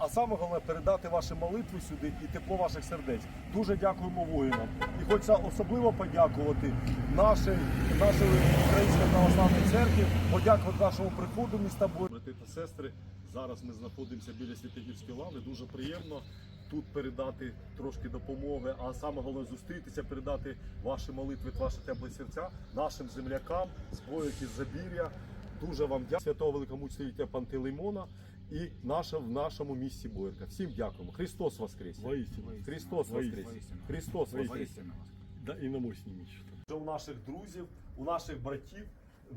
а саме головне передати ваші молитви сюди і тепло ваших сердець. Дуже дякуємо воїнам. І хочеться особливо подякувати нашій, нашої української православної церкві, подякувати нашому приходу міста Бой. Брати та сестри, зараз ми знаходимося біля Святогірської лави. Дуже приємно тут передати трошки допомоги, а саме головне зустрітися, передати ваші молитви, ваші теплі серця нашим землякам з із Забір'я. Дуже вам дякую святого великомучителя Пантелеймона і наша в нашому місті Боярка. Всім дякуємо. Христос Воскрес! Воістину. Христос Воскрес! Христос Воскрес! Да, і на мощні місці. У наших друзів, у наших братів.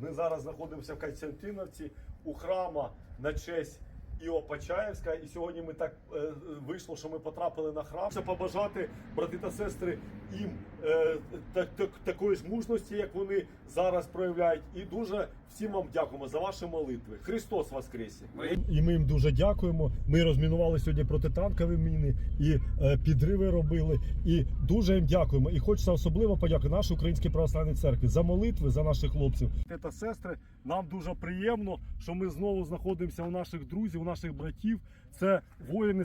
Ми зараз знаходимося в Константиновці у храма на честь Іо Почаєвська. І сьогодні ми так е, вийшло, що ми потрапили на храм. Хочу побажати, брати та сестри, їм е, та- та- такої ж мужності, як вони зараз проявляють. І дуже всім вам дякуємо за ваші молитви. Христос Воскресе! І ми їм дуже дякуємо. Ми розмінували сьогодні протитанкові міни і е, підриви робили. І дуже їм дякуємо. І хочеться особливо подякувати нашій українській православній церкві за молитви за наших хлопців. Та сестри, нам дуже приємно, що ми знову знаходимося у наших друзів, у наших братів. Це воїни,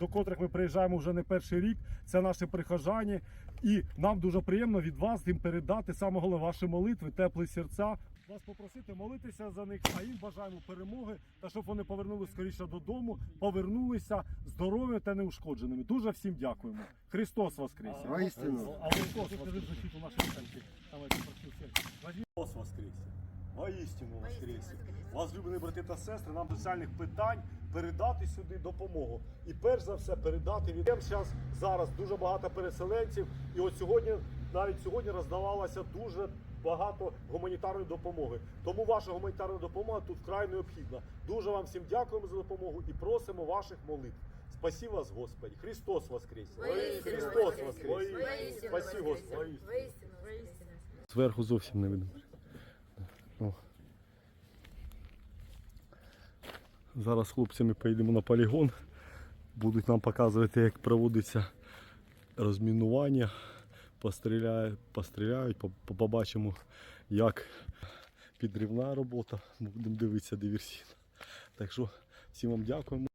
до котрих ми приїжджаємо вже не перший рік. Це наші прихожані. І нам дуже приємно від вас їм передати саме головне ваші молитви, теплі серця. Вас попросити молитися за них, а їм бажаємо перемоги та щоб вони повернулися скоріше додому, повернулися здорові та неушкодженими. Дуже всім дякуємо. Христос Воскресе! А Христос церкви. Давайте прошу церкви. Христос Воскресе! Воістину Воскресе! Возлюблені брати та сестри, нам соціальних питань передати сюди допомогу. І перш за все передати від зараз, зараз дуже багато переселенців. І от сьогодні, навіть сьогодні роздавалося дуже багато гуманітарної допомоги. Тому ваша гуманітарна допомога тут вкрай необхідна. Дуже вам всім дякуємо за допомогу і просимо ваших молитв. Спасі вас, Господи! Христос Воскресе! Христос Воскресе! Спасі, Господи! Зверху зовсім не видно. О. Зараз з хлопцями поїдемо на полігон. Будуть нам показувати, як проводиться розмінування. Постріляють, постріляють, по- по- побачимо, як підривна робота. Будемо дивитися диверсійно. Так що всім вам дякуємо.